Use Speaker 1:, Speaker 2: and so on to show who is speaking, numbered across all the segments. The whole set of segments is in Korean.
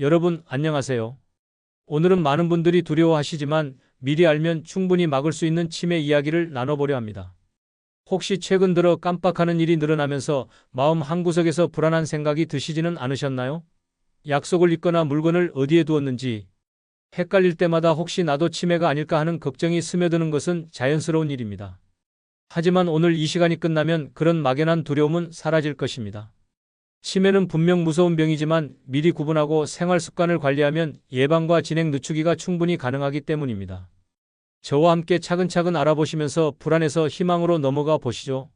Speaker 1: 여러분 안녕하세요. 오늘은 많은 분들이 두려워하시지만 미리 알면 충분히 막을 수 있는 치매 이야기를 나눠보려 합니다. 혹시 최근 들어 깜빡하는 일이 늘어나면서 마음 한구석에서 불안한 생각이 드시지는 않으셨나요? 약속을 잊거나 물건을 어디에 두었는지 헷갈릴 때마다 혹시 나도 치매가 아닐까 하는 걱정이 스며드는 것은 자연스러운 일입니다. 하지만 오늘 이 시간이 끝나면 그런 막연한 두려움은 사라질 것입니다. 치매는 분명 무서운 병이지만 미리 구분하고 생활 습관을 관리하면 예방과 진행 늦추기가 충분히 가능하기 때문입니다. 저와 함께 차근차근 알아보시면서 불안에서 희망으로 넘어가 보시죠.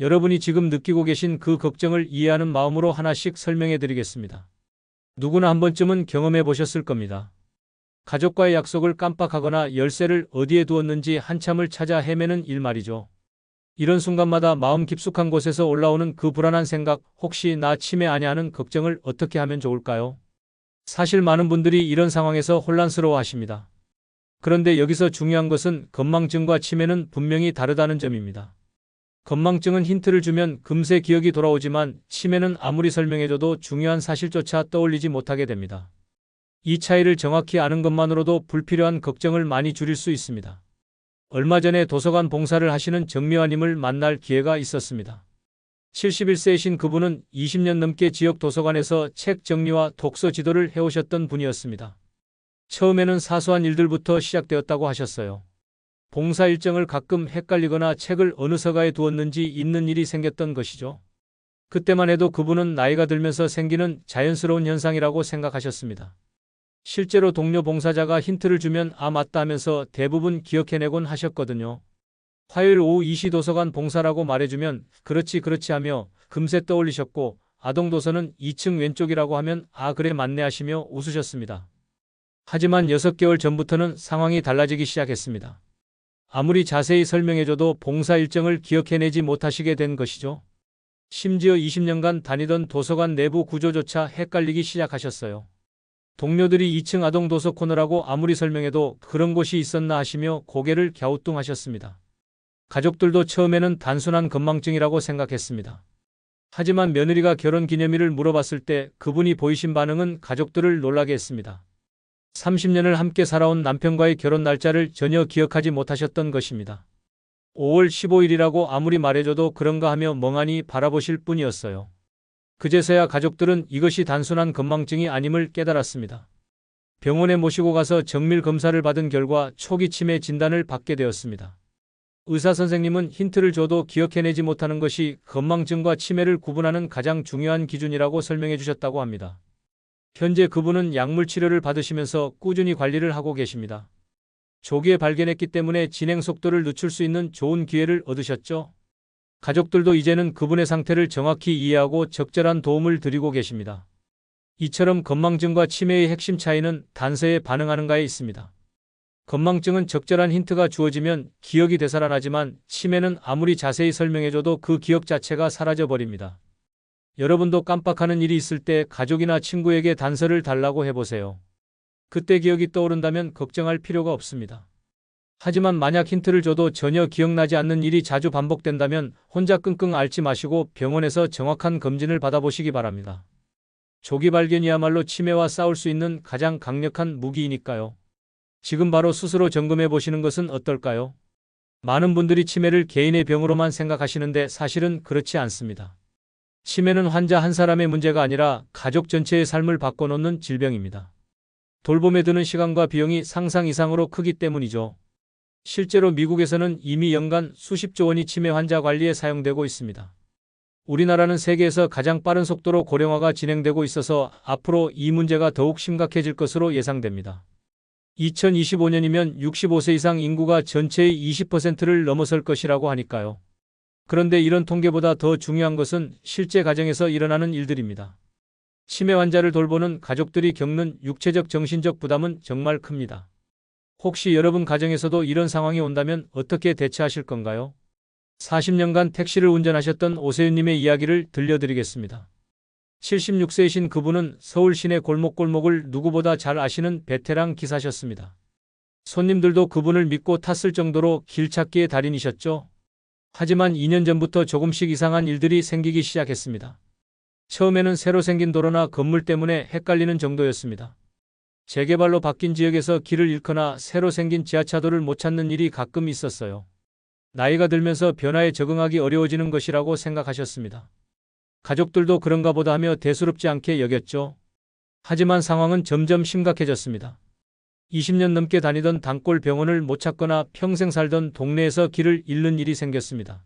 Speaker 1: 여러분이 지금 느끼고 계신 그 걱정을 이해하는 마음으로 하나씩 설명해 드리겠습니다. 누구나 한 번쯤은 경험해 보셨을 겁니다. 가족과의 약속을 깜빡하거나 열쇠를 어디에 두었는지 한참을 찾아 헤매는 일 말이죠. 이런 순간마다 마음 깊숙한 곳에서 올라오는 그 불안한 생각, 혹시 나 치매 아냐 하는 걱정을 어떻게 하면 좋을까요? 사실 많은 분들이 이런 상황에서 혼란스러워 하십니다. 그런데 여기서 중요한 것은 건망증과 치매는 분명히 다르다는 점입니다. 건망증은 힌트를 주면 금세 기억이 돌아오지만 치매는 아무리 설명해줘도 중요한 사실조차 떠올리지 못하게 됩니다. 이 차이를 정확히 아는 것만으로도 불필요한 걱정을 많이 줄일 수 있습니다. 얼마 전에 도서관 봉사를 하시는 정미화님을 만날 기회가 있었습니다. 71세이신 그분은 20년 넘게 지역 도서관에서 책 정리와 독서 지도를 해오셨던 분이었습니다. 처음에는 사소한 일들부터 시작되었다고 하셨어요. 봉사 일정을 가끔 헷갈리거나 책을 어느 서가에 두었는지 잊는 일이 생겼던 것이죠. 그때만 해도 그분은 나이가 들면서 생기는 자연스러운 현상이라고 생각하셨습니다. 실제로 동료 봉사자가 힌트를 주면 아 맞다 하면서 대부분 기억해내곤 하셨거든요. 화요일 오후 이시 도서관 봉사라고 말해주면 그렇지 그렇지 하며 금세 떠올리셨고 아동도서는 2층 왼쪽이라고 하면 아 그래 맞네 하시며 웃으셨습니다. 하지만 6개월 전부터는 상황이 달라지기 시작했습니다. 아무리 자세히 설명해줘도 봉사 일정을 기억해내지 못하시게 된 것이죠. 심지어 20년간 다니던 도서관 내부 구조조차 헷갈리기 시작하셨어요. 동료들이 2층 아동 도서 코너라고 아무리 설명해도 그런 곳이 있었나 하시며 고개를 갸우뚱하셨습니다. 가족들도 처음에는 단순한 건망증이라고 생각했습니다. 하지만 며느리가 결혼 기념일을 물어봤을 때 그분이 보이신 반응은 가족들을 놀라게 했습니다. 30년을 함께 살아온 남편과의 결혼 날짜를 전혀 기억하지 못하셨던 것입니다. 5월 15일이라고 아무리 말해줘도 그런가 하며 멍하니 바라보실 뿐이었어요. 그제서야 가족들은 이것이 단순한 건망증이 아님을 깨달았습니다. 병원에 모시고 가서 정밀 검사를 받은 결과 초기 치매 진단을 받게 되었습니다. 의사 선생님은 힌트를 줘도 기억해내지 못하는 것이 건망증과 치매를 구분하는 가장 중요한 기준이라고 설명해 주셨다고 합니다. 현재 그분은 약물 치료를 받으시면서 꾸준히 관리를 하고 계십니다. 조기에 발견했기 때문에 진행 속도를 늦출 수 있는 좋은 기회를 얻으셨죠? 가족들도 이제는 그분의 상태를 정확히 이해하고 적절한 도움을 드리고 계십니다. 이처럼 건망증과 치매의 핵심 차이는 단서에 반응하는가에 있습니다. 건망증은 적절한 힌트가 주어지면 기억이 되살아나지만 치매는 아무리 자세히 설명해줘도 그 기억 자체가 사라져버립니다. 여러분도 깜빡하는 일이 있을 때 가족이나 친구에게 단서를 달라고 해보세요. 그때 기억이 떠오른다면 걱정할 필요가 없습니다. 하지만 만약 힌트를 줘도 전혀 기억나지 않는 일이 자주 반복된다면 혼자 끙끙 앓지 마시고 병원에서 정확한 검진을 받아보시기 바랍니다. 조기 발견이야말로 치매와 싸울 수 있는 가장 강력한 무기이니까요. 지금 바로 스스로 점검해 보시는 것은 어떨까요? 많은 분들이 치매를 개인의 병으로만 생각하시는데 사실은 그렇지 않습니다. 치매는 환자 한 사람의 문제가 아니라 가족 전체의 삶을 바꿔놓는 질병입니다. 돌봄에 드는 시간과 비용이 상상 이상으로 크기 때문이죠. 실제로 미국에서는 이미 연간 수십조 원이 치매 환자 관리에 사용되고 있습니다. 우리나라는 세계에서 가장 빠른 속도로 고령화가 진행되고 있어서 앞으로 이 문제가 더욱 심각해질 것으로 예상됩니다. 2025년이면 65세 이상 인구가 전체의 20%를 넘어설 것이라고 하니까요. 그런데 이런 통계보다 더 중요한 것은 실제 가정에서 일어나는 일들입니다. 치매 환자를 돌보는 가족들이 겪는 육체적 정신적 부담은 정말 큽니다. 혹시 여러분 가정에서도 이런 상황이 온다면 어떻게 대처하실 건가요? 40년간 택시를 운전하셨던 오세윤님의 이야기를 들려드리겠습니다. 76세이신 그분은 서울 시내 골목골목을 누구보다 잘 아시는 베테랑 기사셨습니다. 손님들도 그분을 믿고 탔을 정도로 길찾기의 달인이셨죠. 하지만 2년 전부터 조금씩 이상한 일들이 생기기 시작했습니다. 처음에는 새로 생긴 도로나 건물 때문에 헷갈리는 정도였습니다. 재개발로 바뀐 지역에서 길을 잃거나 새로 생긴 지하차도를 못 찾는 일이 가끔 있었어요. 나이가 들면서 변화에 적응하기 어려워지는 것이라고 생각하셨습니다. 가족들도 그런가 보다 하며 대수롭지 않게 여겼죠. 하지만 상황은 점점 심각해졌습니다. 20년 넘게 다니던 단골 병원을 못 찾거나 평생 살던 동네에서 길을 잃는 일이 생겼습니다.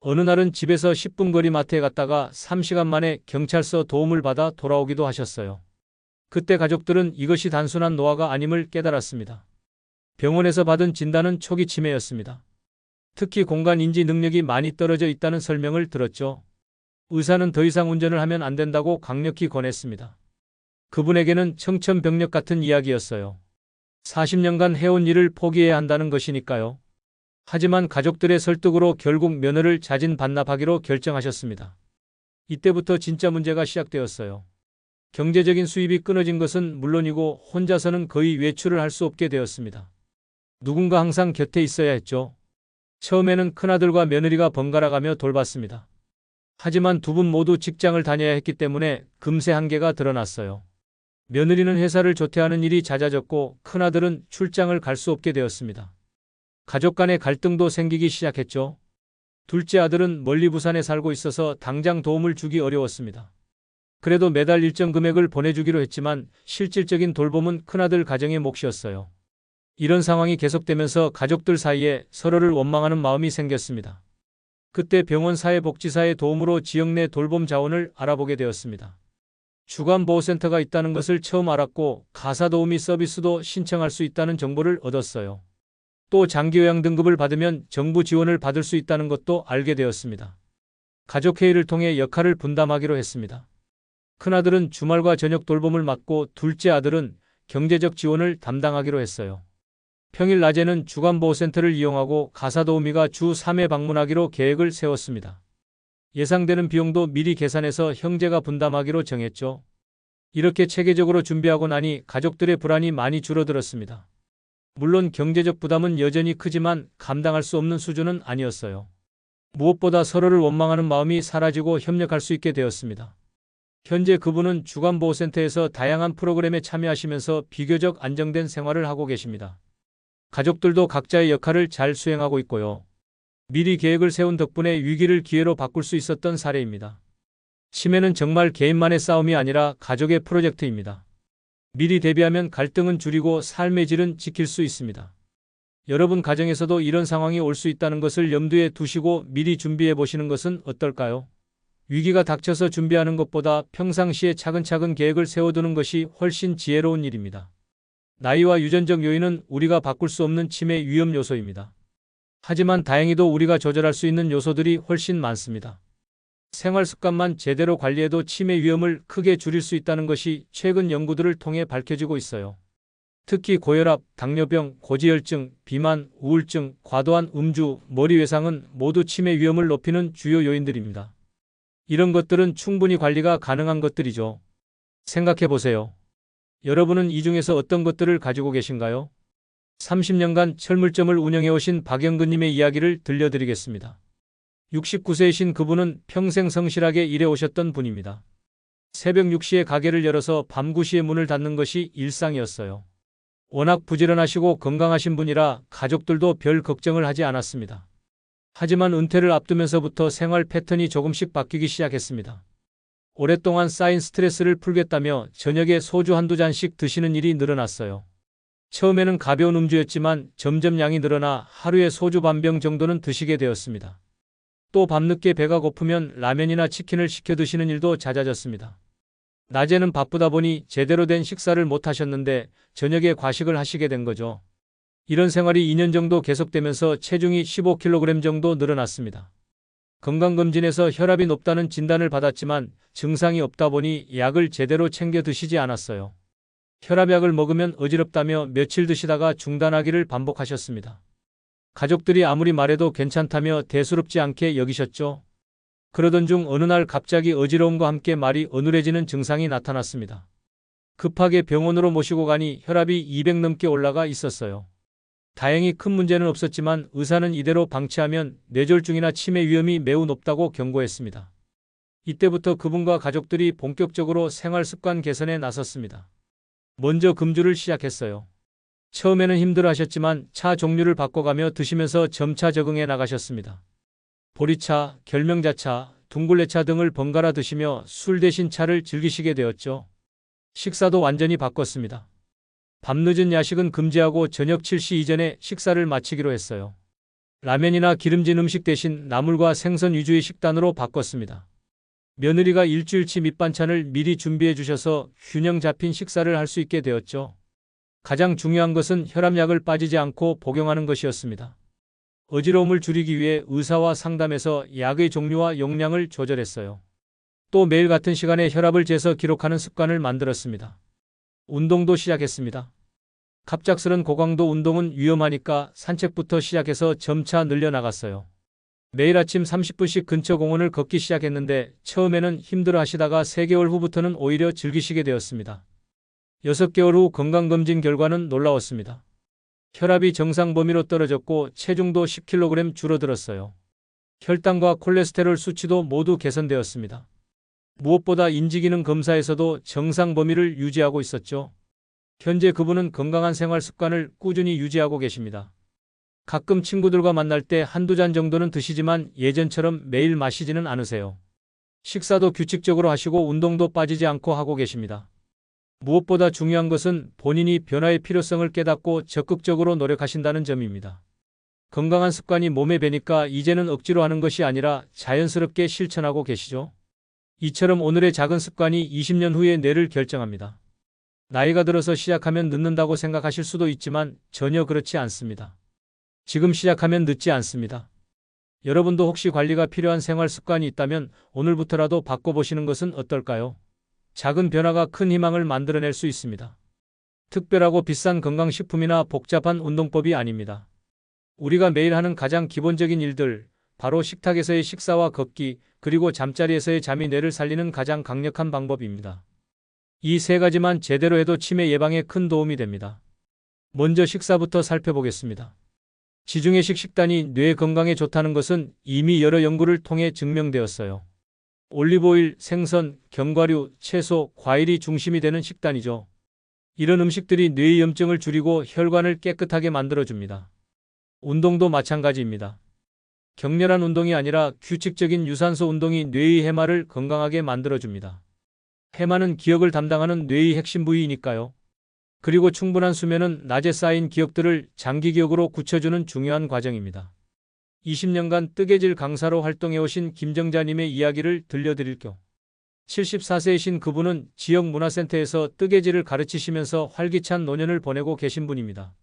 Speaker 1: 어느 날은 집에서 10분 거리 마트에 갔다가 3시간 만에 경찰서 도움을 받아 돌아오기도 하셨어요. 그때 가족들은 이것이 단순한 노화가 아님을 깨달았습니다. 병원에서 받은 진단은 초기 치매였습니다. 특히 공간 인지 능력이 많이 떨어져 있다는 설명을 들었죠. 의사는 더 이상 운전을 하면 안 된다고 강력히 권했습니다. 그분에게는 청천벽력 같은 이야기였어요. 40년간 해온 일을 포기해야 한다는 것이니까요. 하지만 가족들의 설득으로 결국 면허를 자진 반납하기로 결정하셨습니다. 이때부터 진짜 문제가 시작되었어요. 경제적인 수입이 끊어진 것은 물론이고 혼자서는 거의 외출을 할 수 없게 되었습니다. 누군가 항상 곁에 있어야 했죠. 처음에는 큰아들과 며느리가 번갈아 가며 돌봤습니다. 하지만 두 분 모두 직장을 다녀야 했기 때문에 금세 한계가 드러났어요. 며느리는 회사를 조퇴하는 일이 잦아졌고 큰아들은 출장을 갈 수 없게 되었습니다. 가족 간의 갈등도 생기기 시작했죠. 둘째 아들은 멀리 부산에 살고 있어서 당장 도움을 주기 어려웠습니다. 그래도 매달 일정 금액을 보내주기로 했지만 실질적인 돌봄은 큰아들 가정의 몫이었어요. 이런 상황이 계속되면서 가족들 사이에 서로를 원망하는 마음이 생겼습니다. 그때 병원 사회복지사의 도움으로 지역 내 돌봄 자원을 알아보게 되었습니다. 주간보호센터가 있다는 것을 처음 알았고 가사도우미 서비스도 신청할 수 있다는 정보를 얻었어요. 또 장기요양 등급을 받으면 정부 지원을 받을 수 있다는 것도 알게 되었습니다. 가족회의를 통해 역할을 분담하기로 했습니다. 큰아들은 주말과 저녁 돌봄을 맡고 둘째 아들은 경제적 지원을 담당하기로 했어요. 평일 낮에는 주간보호센터를 이용하고 가사도우미가 주 3회 방문하기로 계획을 세웠습니다. 예상되는 비용도 미리 계산해서 형제가 분담하기로 정했죠. 이렇게 체계적으로 준비하고 나니 가족들의 불안이 많이 줄어들었습니다. 물론 경제적 부담은 여전히 크지만 감당할 수 없는 수준은 아니었어요. 무엇보다 서로를 원망하는 마음이 사라지고 협력할 수 있게 되었습니다. 현재 그분은 주간보호센터에서 다양한 프로그램에 참여하시면서 비교적 안정된 생활을 하고 계십니다. 가족들도 각자의 역할을 잘 수행하고 있고요. 미리 계획을 세운 덕분에 위기를 기회로 바꿀 수 있었던 사례입니다. 치매는 정말 개인만의 싸움이 아니라 가족의 프로젝트입니다. 미리 대비하면 갈등은 줄이고 삶의 질은 지킬 수 있습니다. 여러분 가정에서도 이런 상황이 올 수 있다는 것을 염두에 두시고 미리 준비해 보시는 것은 어떨까요? 위기가 닥쳐서 준비하는 것보다 평상시에 차근차근 계획을 세워두는 것이 훨씬 지혜로운 일입니다. 나이와 유전적 요인은 우리가 바꿀 수 없는 치매 위험 요소입니다. 하지만 다행히도 우리가 조절할 수 있는 요소들이 훨씬 많습니다. 생활 습관만 제대로 관리해도 치매 위험을 크게 줄일 수 있다는 것이 최근 연구들을 통해 밝혀지고 있어요. 특히 고혈압, 당뇨병, 고지혈증, 비만, 우울증, 과도한 음주, 머리 외상은 모두 치매 위험을 높이는 주요 요인들입니다. 이런 것들은 충분히 관리가 가능한 것들이죠. 생각해 보세요. 여러분은 이 중에서 어떤 것들을 가지고 계신가요? 30년간 철물점을 운영해 오신 박영근님의 이야기를 들려드리겠습니다. 69세이신 그분은 평생 성실하게 일해 오셨던 분입니다. 새벽 6시에 가게를 열어서 밤 9시에 문을 닫는 것이 일상이었어요. 워낙 부지런하시고 건강하신 분이라 가족들도 별 걱정을 하지 않았습니다. 하지만 은퇴를 앞두면서부터 생활 패턴이 조금씩 바뀌기 시작했습니다. 오랫동안 쌓인 스트레스를 풀겠다며 저녁에 소주 한두 잔씩 드시는 일이 늘어났어요. 처음에는 가벼운 음주였지만 점점 양이 늘어나 하루에 소주 반병 정도는 드시게 되었습니다. 또 밤늦게 배가 고프면 라면이나 치킨을 시켜 드시는 일도 잦아졌습니다. 낮에는 바쁘다 보니 제대로 된 식사를 못 하셨는데 저녁에 과식을 하시게 된 거죠. 이런 생활이 2년 정도 계속되면서 체중이 15kg 정도 늘어났습니다. 건강검진에서 혈압이 높다는 진단을 받았지만 증상이 없다 보니 약을 제대로 챙겨 드시지 않았어요. 혈압약을 먹으면 어지럽다며 며칠 드시다가 중단하기를 반복하셨습니다. 가족들이 아무리 말해도 괜찮다며 대수롭지 않게 여기셨죠. 그러던 중 어느 날 갑자기 어지러움과 함께 말이 어눌해지는 증상이 나타났습니다. 급하게 병원으로 모시고 가니 혈압이 200 넘게 올라가 있었어요. 다행히 큰 문제는 없었지만 의사는 이대로 방치하면 뇌졸중이나 치매 위험이 매우 높다고 경고했습니다. 이때부터 그분과 가족들이 본격적으로 생활 습관 개선에 나섰습니다. 먼저 금주를 시작했어요. 처음에는 힘들어 하셨지만 차 종류를 바꿔가며 드시면서 점차 적응해 나가셨습니다. 보리차, 결명자차, 둥글레차 등을 번갈아 드시며 술 대신 차를 즐기시게 되었죠. 식사도 완전히 바꿨습니다. 밤늦은 야식은 금지하고 저녁 7시 이전에 식사를 마치기로 했어요. 라면이나 기름진 음식 대신 나물과 생선 위주의 식단으로 바꿨습니다. 며느리가 일주일치 밑반찬을 미리 준비해 주셔서 균형 잡힌 식사를 할 수 있게 되었죠. 가장 중요한 것은 혈압약을 빠지지 않고 복용하는 것이었습니다. 어지러움을 줄이기 위해 의사와 상담해서 약의 종류와 용량을 조절했어요. 또 매일 같은 시간에 혈압을 재서 기록하는 습관을 만들었습니다. 운동도 시작했습니다. 갑작스런 고강도 운동은 위험하니까 산책부터 시작해서 점차 늘려나갔어요. 매일 아침 30분씩 근처 공원을 걷기 시작했는데 처음에는 힘들어 하시다가 3개월 후부터는 오히려 즐기시게 되었습니다. 6개월 후 건강검진 결과는 놀라웠습니다. 혈압이 정상 범위로 떨어졌고 체중도 10kg 줄어들었어요. 혈당과 콜레스테롤 수치도 모두 개선되었습니다. 무엇보다 인지기능 검사에서도 정상 범위를 유지하고 있었죠. 현재 그분은 건강한 생활 습관을 꾸준히 유지하고 계십니다. 가끔 친구들과 만날 때 한두 잔 정도는 드시지만 예전처럼 매일 마시지는 않으세요. 식사도 규칙적으로 하시고 운동도 빠지지 않고 하고 계십니다. 무엇보다 중요한 것은 본인이 변화의 필요성을 깨닫고 적극적으로 노력하신다는 점입니다. 건강한 습관이 몸에 배니까 이제는 억지로 하는 것이 아니라 자연스럽게 실천하고 계시죠? 이처럼 오늘의 작은 습관이 20년 후의 뇌를 결정합니다. 나이가 들어서 시작하면 늦는다고 생각하실 수도 있지만 전혀 그렇지 않습니다. 지금 시작하면 늦지 않습니다. 여러분도 혹시 관리가 필요한 생활 습관이 있다면 오늘부터라도 바꿔보시는 것은 어떨까요? 작은 변화가 큰 희망을 만들어낼 수 있습니다. 특별하고 비싼 건강식품이나 복잡한 운동법이 아닙니다. 우리가 매일 하는 가장 기본적인 일들, 바로 식탁에서의 식사와 걷기, 그리고 잠자리에서의 잠이 뇌를 살리는 가장 강력한 방법입니다. 이 세 가지만 제대로 해도 치매 예방에 큰 도움이 됩니다. 먼저 식사부터 살펴보겠습니다. 지중해식 식단이 뇌 건강에 좋다는 것은 이미 여러 연구를 통해 증명되었어요. 올리브오일, 생선, 견과류, 채소, 과일이 중심이 되는 식단이죠. 이런 음식들이 뇌의 염증을 줄이고 혈관을 깨끗하게 만들어줍니다. 운동도 마찬가지입니다. 격렬한 운동이 아니라 규칙적인 유산소 운동이 뇌의 해마를 건강하게 만들어줍니다. 해마는 기억을 담당하는 뇌의 핵심 부위이니까요. 그리고 충분한 수면은 낮에 쌓인 기억들을 장기 기억으로 굳혀주는 중요한 과정입니다. 20년간 뜨개질 강사로 활동해 오신 김정자님의 이야기를 들려드릴 겸 74세이신 그분은 지역 문화센터에서 뜨개질을 가르치시면서 활기찬 노년을 보내고 계신 분입니다.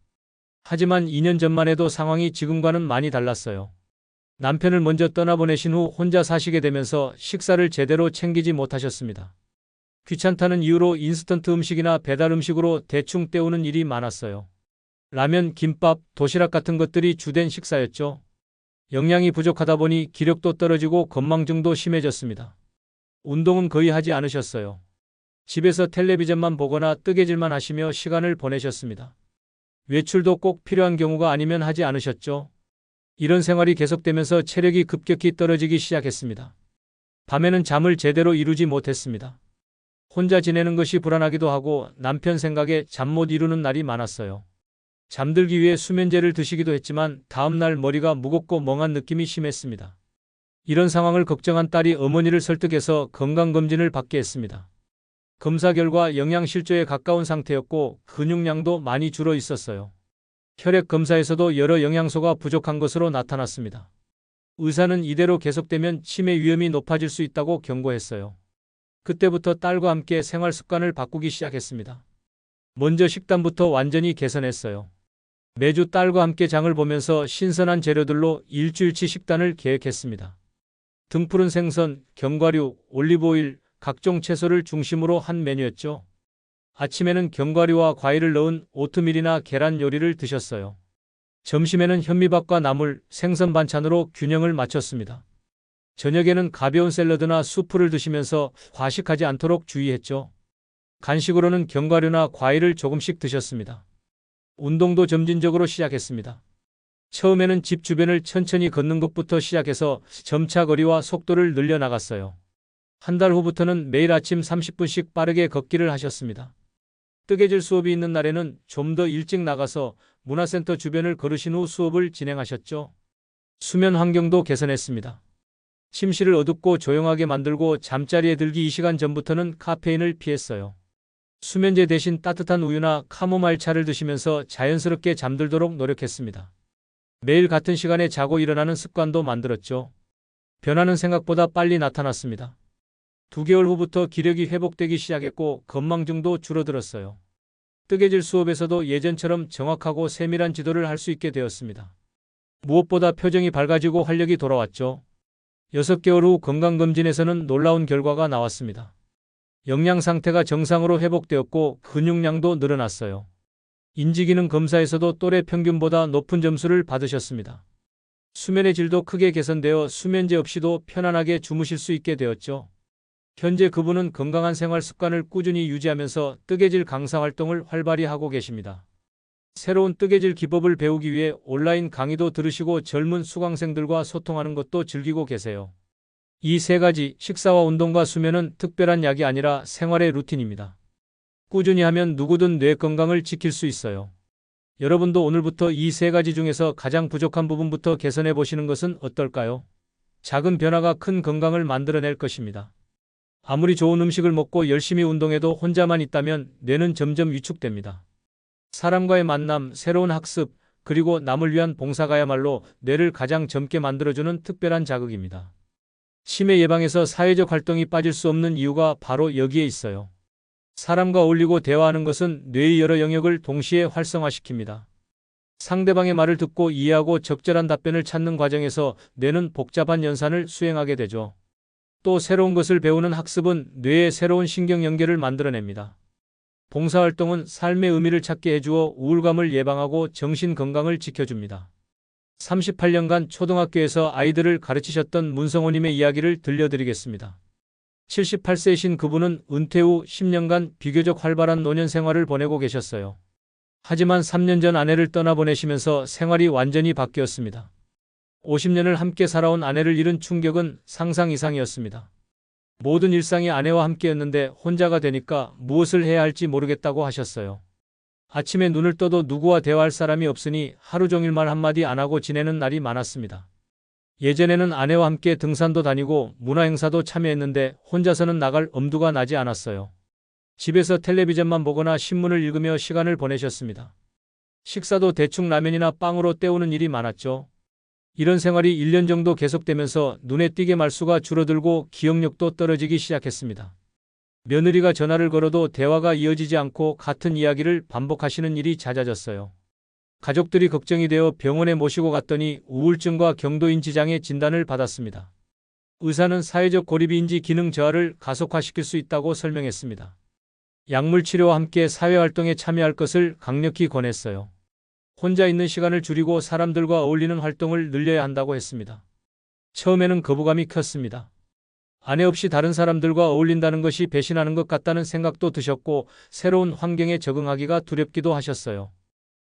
Speaker 1: 하지만 2년 전만 해도 상황이 지금과는 많이 달랐어요. 남편을 먼저 떠나보내신 후 혼자 사시게 되면서 식사를 제대로 챙기지 못하셨습니다. 귀찮다는 이유로 인스턴트 음식이나 배달 음식으로 대충 때우는 일이 많았어요. 라면, 김밥, 도시락 같은 것들이 주된 식사였죠. 영양이 부족하다 보니 기력도 떨어지고 건망증도 심해졌습니다. 운동은 거의 하지 않으셨어요. 집에서 텔레비전만 보거나 뜨개질만 하시며 시간을 보내셨습니다. 외출도 꼭 필요한 경우가 아니면 하지 않으셨죠. 이런 생활이 계속되면서 체력이 급격히 떨어지기 시작했습니다. 밤에는 잠을 제대로 이루지 못했습니다. 혼자 지내는 것이 불안하기도 하고 남편 생각에 잠 못 이루는 날이 많았어요. 잠들기 위해 수면제를 드시기도 했지만 다음날 머리가 무겁고 멍한 느낌이 심했습니다. 이런 상황을 걱정한 딸이 어머니를 설득해서 건강검진을 받게 했습니다. 검사 결과 영양실조에 가까운 상태였고 근육량도 많이 줄어 있었어요. 혈액 검사에서도 여러 영양소가 부족한 것으로 나타났습니다. 의사는 이대로 계속되면 치매 위험이 높아질 수 있다고 경고했어요. 그때부터 딸과 함께 생활 습관을 바꾸기 시작했습니다. 먼저 식단부터 완전히 개선했어요. 매주 딸과 함께 장을 보면서 신선한 재료들로 일주일치 식단을 계획했습니다. 등푸른 생선, 견과류, 올리브오일, 각종 채소를 중심으로 한 메뉴였죠. 아침에는 견과류와 과일을 넣은 오트밀이나 계란 요리를 드셨어요. 점심에는 현미밥과 나물, 생선 반찬으로 균형을 맞췄습니다. 저녁에는 가벼운 샐러드나 수프를 드시면서 과식하지 않도록 주의했죠. 간식으로는 견과류나 과일을 조금씩 드셨습니다. 운동도 점진적으로 시작했습니다. 처음에는 집 주변을 천천히 걷는 것부터 시작해서 점차 거리와 속도를 늘려나갔어요. 한 달 후부터는 매일 아침 30분씩 빠르게 걷기를 하셨습니다. 뜨개질 수업이 있는 날에는 좀 더 일찍 나가서 문화센터 주변을 걸으신 후 수업을 진행하셨죠. 수면 환경도 개선했습니다. 침실을 어둡고 조용하게 만들고 잠자리에 들기 2시간 전부터는 카페인을 피했어요. 수면제 대신 따뜻한 우유나 카모마일 차를 드시면서 자연스럽게 잠들도록 노력했습니다. 매일 같은 시간에 자고 일어나는 습관도 만들었죠. 변화는 생각보다 빨리 나타났습니다. 두 개월 후부터 기력이 회복되기 시작했고 건망증도 줄어들었어요. 뜨개질 수업에서도 예전처럼 정확하고 세밀한 지도를 할 수 있게 되었습니다. 무엇보다 표정이 밝아지고 활력이 돌아왔죠. 6개월 후 건강검진에서는 놀라운 결과가 나왔습니다. 영양 상태가 정상으로 회복되었고 근육량도 늘어났어요. 인지기능 검사에서도 또래 평균보다 높은 점수를 받으셨습니다. 수면의 질도 크게 개선되어 수면제 없이도 편안하게 주무실 수 있게 되었죠. 현재 그분은 건강한 생활 습관을 꾸준히 유지하면서 뜨개질 강사 활동을 활발히 하고 계십니다. 새로운 뜨개질 기법을 배우기 위해 온라인 강의도 들으시고 젊은 수강생들과 소통하는 것도 즐기고 계세요. 이 세 가지 식사와 운동과 수면은 특별한 약이 아니라 생활의 루틴입니다. 꾸준히 하면 누구든 뇌 건강을 지킬 수 있어요. 여러분도 오늘부터 이 세 가지 중에서 가장 부족한 부분부터 개선해 보시는 것은 어떨까요? 작은 변화가 큰 건강을 만들어낼 것입니다. 아무리 좋은 음식을 먹고 열심히 운동해도 혼자만 있다면 뇌는 점점 위축됩니다. 사람과의 만남, 새로운 학습, 그리고 남을 위한 봉사가야말로 뇌를 가장 젊게 만들어주는 특별한 자극입니다. 치매 예방에서 사회적 활동이 빠질 수 없는 이유가 바로 여기에 있어요. 사람과 어울리고 대화하는 것은 뇌의 여러 영역을 동시에 활성화시킵니다. 상대방의 말을 듣고 이해하고 적절한 답변을 찾는 과정에서 뇌는 복잡한 연산을 수행하게 되죠. 또 새로운 것을 배우는 학습은 뇌의 새로운 신경 연계를 만들어냅니다. 봉사활동은 삶의 의미를 찾게 해주어 우울감을 예방하고 정신 건강을 지켜줍니다. 38년간 초등학교에서 아이들을 가르치셨던 문성호님의 이야기를 들려드리겠습니다. 78세이신 그분은 은퇴 후 10년간 비교적 활발한 노년 생활을 보내고 계셨어요. 하지만 3년 전 아내를 떠나보내시면서 생활이 완전히 바뀌었습니다. 50년을 함께 살아온 아내를 잃은 충격은 상상 이상이었습니다. 모든 일상이 아내와 함께였는데 혼자가 되니까 무엇을 해야 할지 모르겠다고 하셨어요. 아침에 눈을 떠도 누구와 대화할 사람이 없으니 하루 종일 말 한마디 안 하고 지내는 날이 많았습니다. 예전에는 아내와 함께 등산도 다니고 문화행사도 참여했는데 혼자서는 나갈 엄두가 나지 않았어요. 집에서 텔레비전만 보거나 신문을 읽으며 시간을 보내셨습니다. 식사도 대충 라면이나 빵으로 때우는 일이 많았죠. 이런 생활이 1년 정도 계속되면서 눈에 띄게 말수가 줄어들고 기억력도 떨어지기 시작했습니다. 며느리가 전화를 걸어도 대화가 이어지지 않고 같은 이야기를 반복하시는 일이 잦아졌어요. 가족들이 걱정이 되어 병원에 모시고 갔더니 우울증과 경도인 지장의 진단을 받았습니다. 의사는 사회적 고립인지 기능 저하를 가속화시킬 수 있다고 설명했습니다. 약물 치료와 함께 사회활동에 참여할 것을 강력히 권했어요. 혼자 있는 시간을 줄이고 사람들과 어울리는 활동을 늘려야 한다고 했습니다. 처음에는 거부감이 컸습니다. 아내 없이 다른 사람들과 어울린다는 것이 배신하는 것 같다는 생각도 드셨고 새로운 환경에 적응하기가 두렵기도 하셨어요.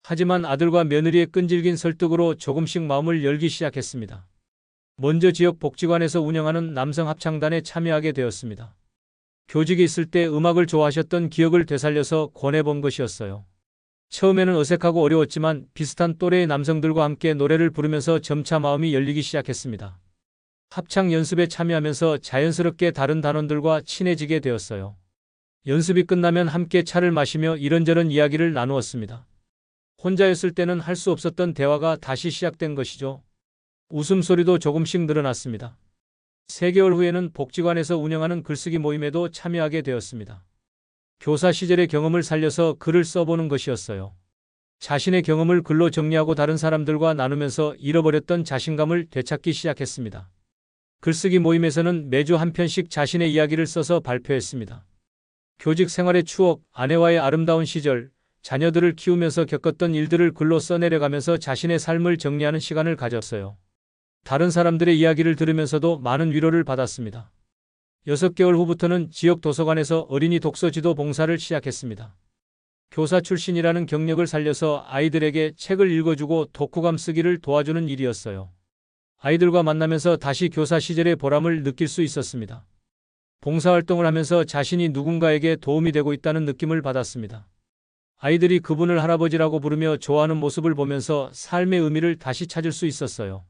Speaker 1: 하지만 아들과 며느리의 끈질긴 설득으로 조금씩 마음을 열기 시작했습니다. 먼저 지역 복지관에서 운영하는 남성 합창단에 참여하게 되었습니다. 교직에 있을 때 음악을 좋아하셨던 기억을 되살려서 권해본 것이었어요. 처음에는 어색하고 어려웠지만 비슷한 또래의 남성들과 함께 노래를 부르면서 점차 마음이 열리기 시작했습니다. 합창 연습에 참여하면서 자연스럽게 다른 단원들과 친해지게 되었어요. 연습이 끝나면 함께 차를 마시며 이런저런 이야기를 나누었습니다. 혼자였을 때는 할 수 없었던 대화가 다시 시작된 것이죠. 웃음소리도 조금씩 늘어났습니다. 3개월 후에는 복지관에서 운영하는 글쓰기 모임에도 참여하게 되었습니다. 교사 시절의 경험을 살려서 글을 써보는 것이었어요. 자신의 경험을 글로 정리하고 다른 사람들과 나누면서 잃어버렸던 자신감을 되찾기 시작했습니다. 글쓰기 모임에서는 매주 한 편씩 자신의 이야기를 써서 발표했습니다. 교직 생활의 추억, 아내와의 아름다운 시절, 자녀들을 키우면서 겪었던 일들을 글로 써내려가면서 자신의 삶을 정리하는 시간을 가졌어요. 다른 사람들의 이야기를 들으면서도 많은 위로를 받았습니다. 6개월 후부터는 지역 도서관에서 어린이 독서 지도 봉사를 시작했습니다. 교사 출신이라는 경력을 살려서 아이들에게 책을 읽어주고 독후감 쓰기를 도와주는 일이었어요. 아이들과 만나면서 다시 교사 시절의 보람을 느낄 수 있었습니다. 봉사활동을 하면서 자신이 누군가에게 도움이 되고 있다는 느낌을 받았습니다. 아이들이 그분을 할아버지라고 부르며 좋아하는 모습을 보면서 삶의 의미를 다시 찾을 수 있었어요.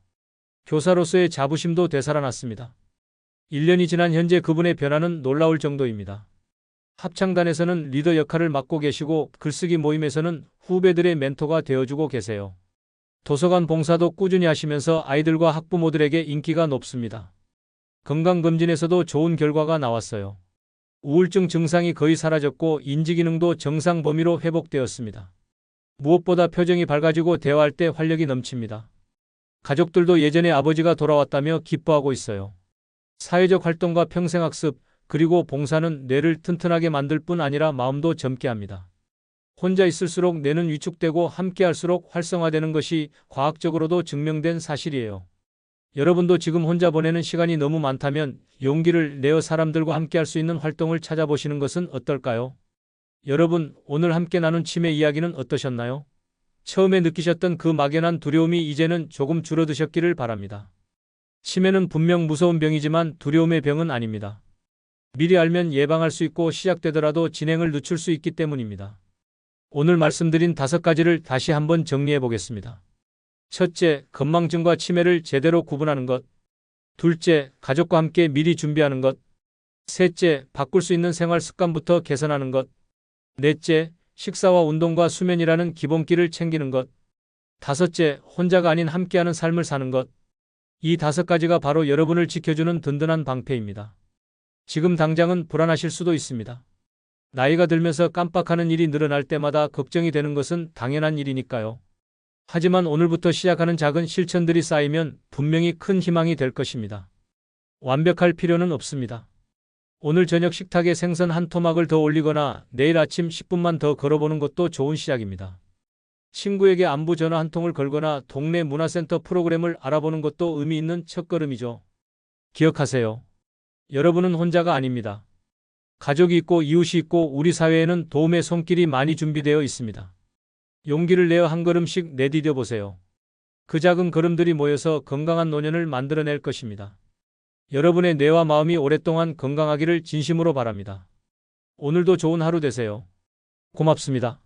Speaker 1: 교사로서의 자부심도 되살아났습니다. 1년이 지난 현재 그분의 변화는 놀라울 정도입니다. 합창단에서는 리더 역할을 맡고 계시고 글쓰기 모임에서는 후배들의 멘토가 되어주고 계세요. 도서관 봉사도 꾸준히 하시면서 아이들과 학부모들에게 인기가 높습니다. 건강검진에서도 좋은 결과가 나왔어요. 우울증 증상이 거의 사라졌고 인지기능도 정상 범위로 회복되었습니다. 무엇보다 표정이 밝아지고 대화할 때 활력이 넘칩니다. 가족들도 예전에 아버지가 돌아왔다며 기뻐하고 있어요. 사회적 활동과 평생학습, 그리고 봉사는 뇌를 튼튼하게 만들 뿐 아니라 마음도 젊게 합니다. 혼자 있을수록 뇌는 위축되고 함께할수록 활성화되는 것이 과학적으로도 증명된 사실이에요. 여러분도 지금 혼자 보내는 시간이 너무 많다면 용기를 내어 사람들과 함께할 수 있는 활동을 찾아보시는 것은 어떨까요? 여러분, 오늘 함께 나눈 치매 이야기는 어떠셨나요? 처음에 느끼셨던 그 막연한 두려움이 이제는 조금 줄어드셨기를 바랍니다. 치매는 분명 무서운 병이지만 두려움의 병은 아닙니다. 미리 알면 예방할 수 있고 시작되더라도 진행을 늦출 수 있기 때문입니다. 오늘 말씀드린 다섯 가지를 다시 한번 정리해 보겠습니다. 첫째, 건망증과 치매를 제대로 구분하는 것. 둘째, 가족과 함께 미리 준비하는 것. 셋째, 바꿀 수 있는 생활 습관부터 개선하는 것. 넷째, 식사와 운동과 수면이라는 기본기를 챙기는 것. 다섯째, 혼자가 아닌 함께하는 삶을 사는 것. 이 다섯 가지가 바로 여러분을 지켜주는 든든한 방패입니다. 지금 당장은 불안하실 수도 있습니다. 나이가 들면서 깜빡하는 일이 늘어날 때마다 걱정이 되는 것은 당연한 일이니까요. 하지만 오늘부터 시작하는 작은 실천들이 쌓이면 분명히 큰 희망이 될 것입니다. 완벽할 필요는 없습니다. 오늘 저녁 식탁에 생선 한 토막을 더 올리거나 내일 아침 10분만 더 걸어보는 것도 좋은 시작입니다. 친구에게 안부 전화 한 통을 걸거나 동네 문화센터 프로그램을 알아보는 것도 의미 있는 첫걸음이죠. 기억하세요. 여러분은 혼자가 아닙니다. 가족이 있고 이웃이 있고 우리 사회에는 도움의 손길이 많이 준비되어 있습니다. 용기를 내어 한 걸음씩 내디뎌 보세요. 그 작은 걸음들이 모여서 건강한 노년을 만들어낼 것입니다. 여러분의 뇌와 마음이 오랫동안 건강하기를 진심으로 바랍니다. 오늘도 좋은 하루 되세요. 고맙습니다.